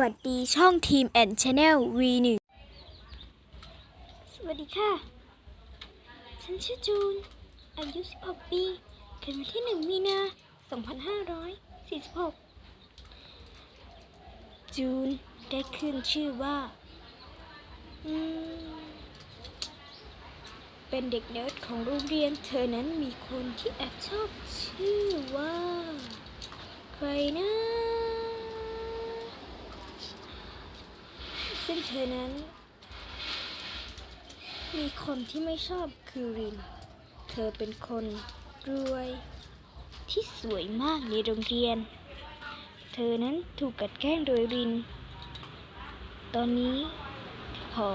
วัสดีช่องทีมแอนชาแนล V1 สวัสดีค่ะ ฉันชื่อจูน อายุ 16 ปีเกิดวันที่ 1 มีนา 2546 จูนได้ขึ้นชื่อว่าเป็นเด็กเนิร์ดของโรงเรียน เธอนั้นมีคนที่แอบชอบชื่อว่า ใครนะ ซึ่งเธอนั้น มีคนที่ไม่ชอบคือริน เธอเป็นคนรวย ที่สวยมากในโรงเรียน เธอนั้นถูกกัดแกล้งโดยริน ตอนนี้ขอ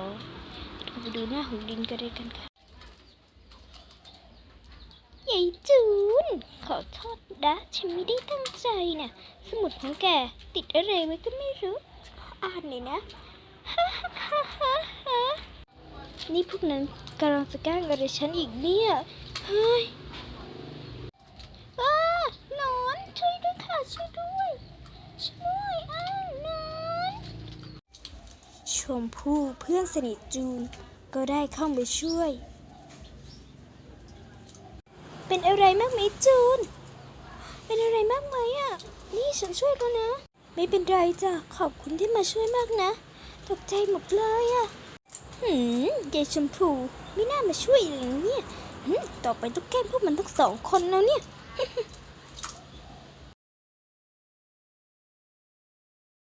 ขไปดูหน้าของรินกันเลยกันค่ะยายจูน ขอโทษนะฉันไม่ได้ตั้งใจนะสมุดของแกติดอะไรไว้ก็ไม่รู้ อ่านเลยนะ นี่พวกนั้นกำลังจะแกล้งอะไรฉันอีกเนี่ย เฮ้ยอ้าหนอนช่วยด้วยค่ะช่วยด้วย ช่วยอ้าหนอนชมพู่เพื่อนสนิทจูนก็ได้เข้าไปช่วย เป็นอะไรมากไหมจูน เป็นอะไรมากไหมอะ นี่ฉันช่วยแล้วนะ ไม่เป็นไรจ้ะ ขอบคุณที่มาช่วยมากนะ ตกใจหมดเลยอะหืมยายชมพูไม่น่ามาช่วยเลยเนี่ยต่อไปต้องแกล้งพวกมันทั้งสองคนแล้วเนี่ย